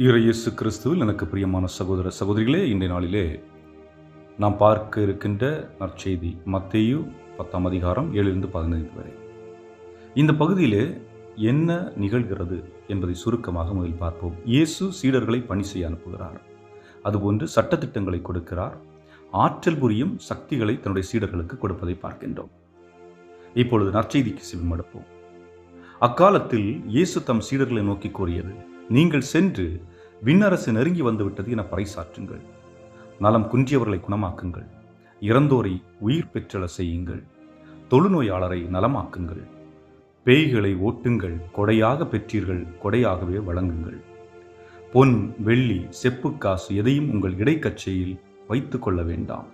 இயேசு கிறிஸ்துவில் எனக்கு பிரியமான சகோதர சகோதரிகளே இன்றைய நாளிலே நாம் பார்க்க இருக்கின்ற நற்செய்தி மத்தையு பத்தாம் அதிகாரம் ஏழிலிருந்து பதினைந்து வரை. இந்த பகுதியிலே என்ன நிகழ்கிறது என்பதை சுருக்கமாக முதலில் பார்ப்போம். இயேசு சீடர்களை பணி செய்ய அனுப்புகிறார். அதுபோன்று சட்டத்திட்டங்களை கொடுக்கிறார். ஆற்றல் புரியும் சக்திகளை தன்னுடைய சீடர்களுக்கு கொடுப்பதை பார்க்கின்றோம். இப்பொழுது நற்செய்திக்கு செவிமடுப்போம் அக்காலத்தில் இயேசு தம் சீடர்களை நோக்கி கூறியது நீங்கள் சென்று விண்ணரசு நெருங்கி வந்துவிட்டது என பறைசாற்றுங்கள். நலம் குன்றியவர்களை குணமாக்குங்கள். இறந்தோரை உயிர் பெற்றல செய்யுங்கள். தொழுநோயாளரை நலமாக்குங்கள். பேய்களை ஓட்டுங்கள். கொடையாக பெற்றீர்கள். கொடையாகவே வழங்குங்கள். பொன் வெள்ளி செப்பு காசு எதையும் உங்கள் இடைக்கச்சையில் வைத்து கொள்ள வேண்டாம்.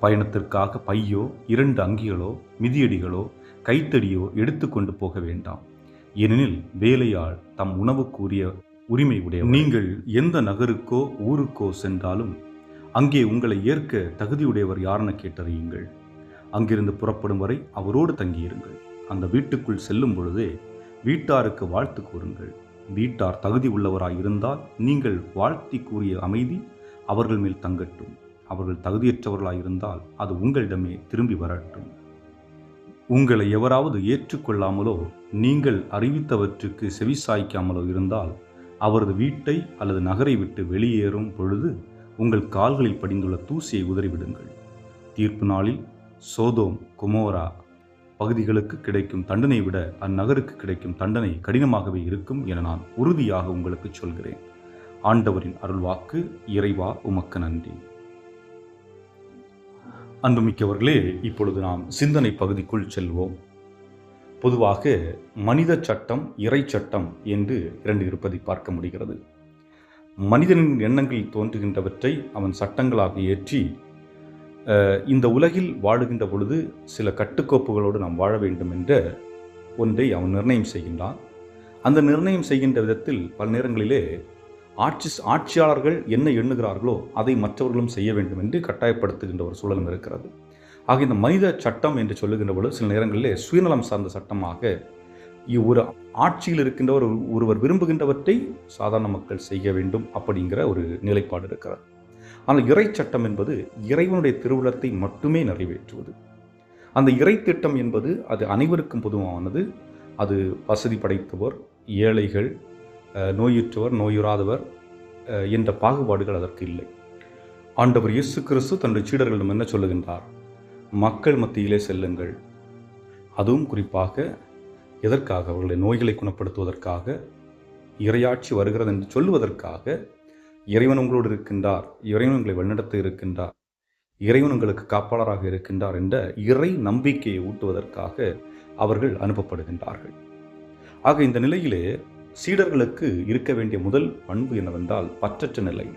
பயணத்திற்காக பையோ இரண்டு அங்கிகளோ மிதியடிகளோ கைத்தடியோ எடுத்துக்கொண்டு போக வேண்டாம். ஏனெனில் வேலையாள் தம் உணவுக்குரிய உரிமை உடைய நீங்கள் எந்த நகருக்கோ ஊருக்கோ சென்றாலும் அங்கே உங்களை ஏற்க தகுதியுடையவர் யாரென கேட்டறியுங்கள். அங்கிருந்து புறப்படும் வரை அவரோடு தங்கியிருங்கள். அந்த வீட்டுக்குள் செல்லும் பொழுதே வீட்டாருக்கு வாழ்த்து கூறுங்கள். வீட்டார் தகுதி உள்ளவராய் இருந்தால் நீங்கள் வாழ்த்தி கூறிய அமைதி அவர்கள் மேல் தங்கட்டும். அவர்கள் தகுதியற்றவர்களாய் இருந்தால் அது உங்களிடமே திரும்பி வரட்டும். உங்களை எவராவது ஏற்றுக்கொள்ளாமலோ நீங்கள் அறிவித்தவற்றுக்கு செவி சாய்க்காமலோ இருந்தால் அவரது வீட்டை அல்லது நகரை விட்டு வெளியேறும் பொழுது உங்கள் கால்களில் படிந்துள்ள தூசியை உதறிவிடுங்கள். தீர்ப்பு நாளில் சோதோம் குமோரா பகுதிகளுக்கு கிடைக்கும் தண்டனை விட அந்நகருக்கு கிடைக்கும் தண்டனை கடினமாகவே இருக்கும் என நான் உறுதியாக உங்களுக்கு சொல்கிறேன். ஆண்டவரின் அருள்வாக்கு இறைவா உமக்கு நன்றி. அன்புமிக்கவர்களே இப்பொழுது நாம் சிந்தனை பகுதிக்குள் செல்வோம். பொதுவாக மனித சட்டம் இறை சட்டம் என்று இரண்டு இருப்பதை பார்க்க முடிகிறது. மனிதனின் எண்ணங்களில் தோன்றுகின்றவற்றை அவன் சட்டங்களாக ஏற்றி இந்த உலகில் வாழுகின்ற பொழுது சில கட்டுக்கோப்புகளோடு நாம் வாழ வேண்டும் என்ற ஒன்றை அவன் நிர்ணயம் செய்கின்றான். அந்த நிர்ணயம் செய்கின்ற விதத்தில் பல நேரங்களிலே ஆட்சி ஆட்சியாளர்கள் என்ன எண்ணுகிறார்களோ அதை மற்றவர்களும் செய்ய வேண்டும் என்று கட்டாயப்படுத்துகின்ற ஒரு சூழலும் இருக்கிறது. ஆக இந்த மனித சட்டம் என்று சொல்லுகின்ற பொழுது சில நேரங்களிலே சுயநலம் சார்ந்த சட்டமாக ஒரு ஆட்சியில் இருக்கின்ற ஒரு ஒருவர் விரும்புகின்றவற்றை சாதாரண மக்கள் செய்ய வேண்டும் அப்படிங்கிற ஒரு நிலைப்பாடு இருக்கிறது. ஆனால் இறை சட்டம் என்பது இறைவனுடைய திருவிழத்தை மட்டுமே நிறைவேற்றுவது. அந்த இறை திட்டம் என்பது அது அனைவருக்கும் பொதுவானது. அது வசதி படைத்தவர் ஏழைகள் நோயுற்றவர் நோயுறாதவர் என்ற பாகுபாடுகள் அதற்கு இல்லை. ஆண்டவர் இயேசு கிறிஸ்து தன்னுடைய சீடர்களிடம் என்ன சொல்லுகின்றார்? மக்கள் மத்தியிலே செல்லுங்கள். அதுவும் குறிப்பாக எதற்காக? அவர்களுடைய நோய்களை குணப்படுத்துவதற்காக இறையாட்சி வருகிறது என்று சொல்லுவதற்காக இறைவன் உங்களோடு இருக்கின்றார் இறைவன் உங்களை வழிநடத்த இருக்கின்றார் இறைவன் உங்களுக்கு காப்பாளராக இருக்கின்றார் என்ற இறை நம்பிக்கையை ஊட்டுவதற்காக அவர்கள் அனுப்பப்படுகின்றார்கள். ஆக இந்த நிலையிலே சீடர்களுக்கு இருக்க வேண்டிய முதல் பண்பு என்னவென்றால் பற்றற்ற நிலை.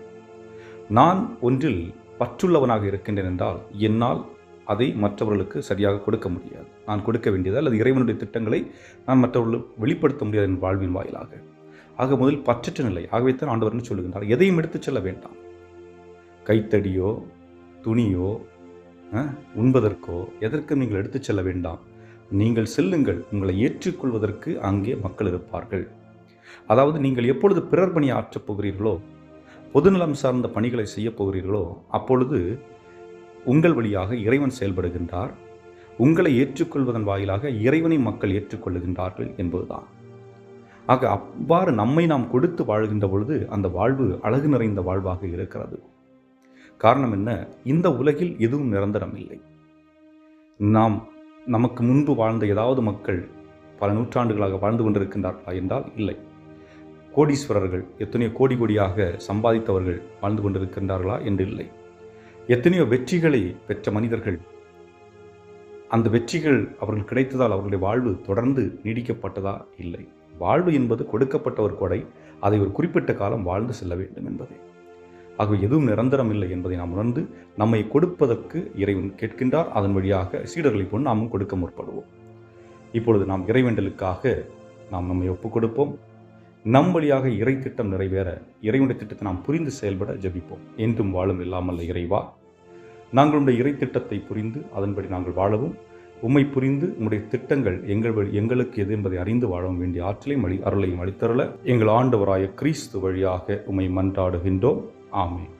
நான் ஒன்றில் பற்றுள்ளவனாக இருக்கின்றேன் என்றால் என்னால் அதை மற்றவர்களுக்கு சரியாக கொடுக்க முடியாது. நான் கொடுக்க வேண்டியது அல்லது இறைவனுடைய திட்டங்களை நான் மற்றவர்களுக்கு வெளிப்படுத்த முடியாது என் வாழ்வின் வாயிலாக. ஆக முதல் பற்றற்ற நிலை. ஆகவே தான் ஆண்டவர்னு சொல்லுகின்றார்? எதையும் எடுத்துச் செல்ல வேண்டாம். கைத்தடியோ துணியோ உண்பதற்கோ எதற்கும் நீங்கள் எடுத்துச் செல்ல வேண்டாம். நீங்கள் செல்லுங்கள். உங்களை ஏற்றுக்கொள்வதற்கு அங்கே மக்கள் இருப்பார்கள். அதாவது நீங்கள் எப்பொழுது பிறர் பணி ஆற்றப் போகிறீர்களோ பொதுநலம் சார்ந்த பணிகளை செய்யப் போகிறீர்களோ அப்பொழுது உங்கள் வழியாக இறைவன் செயல்படுகின்றார். உங்களை ஏற்றுக்கொள்வதன் வாயிலாக இறைவனை மக்கள் ஏற்றுக்கொள்ளுகின்றார்கள் என்பதுதான். ஆக அவ்வாறு நம்மை நாம் கொடுத்து வாழ்கின்ற பொழுது அந்த வாழ்வு அழகு நிறைந்த வாழ்வாக இருக்கிறது. காரணம் என்ன? இந்த உலகில் எதுவும் நிரந்தரம் இல்லை. நாம் நமக்கு முன்பு வாழ்ந்த ஏதாவது மக்கள் பல நூற்றாண்டுகளாக வாழ்ந்து கொண்டிருக்கின்றார்களா என்றால் இல்லை. கோடீஸ்வரர்கள் எத்தனையோ கோடி கோடியாக சம்பாதித்தவர்கள் வாழ்ந்து கொண்டிருக்கின்றார்களா என்று இல்லை. எத்தனையோ வெற்றிகளை பெற்ற மனிதர்கள். அந்த வெற்றிகள் அவர்கள் கிடைத்ததால் அவர்களுடைய வாழ்வு தொடர்ந்து நீடிக்கப்பட்டதா? இல்லை. வாழ்வு என்பது கொடுக்கப்பட்ட ஒரு கொடை. அதை ஒரு குறிப்பிட்ட காலம் வாழ்ந்து செல்ல வேண்டும் என்பதே. ஆகவே எதுவும் நிரந்தரம் இல்லை என்பதை நாம் உணர்ந்து நம்மை கொடுப்பதற்கு இறைவன் கேட்கின்றார். அதன் வழியாக சீடர்களை போன்று நாமும் கொடுக்க முற்படுவோம். இப்பொழுது நாம் இறைவேண்டலுக்காக நாம் நம்மை ஒப்புக் கொடுப்போம் நம் வழியாக இறை திட்டம் நிறைவேற இறைவனுடைய திட்டத்தை நாம் புரிந்து செயல்பட ஜபிப்போம். என்றும் வாழும் இல்லாமல் இறைவா. நாங்களுடைய இறை திட்டத்தை புரிந்து அதன்படி நாங்கள் வாழவும். உம்மை புரிந்து உம்முடைய திட்டங்கள் எங்கள் வழி- எங்களுக்கு எது என்பதை அறிந்து வாழவும் வேண்டிய ஆற்றலையும் அழி அருளையும் அளித்தருள எங்கள் ஆண்டவராய கிறிஸ்து வழியாக உம்மை மன்றாடுகின்றோம். ஆமே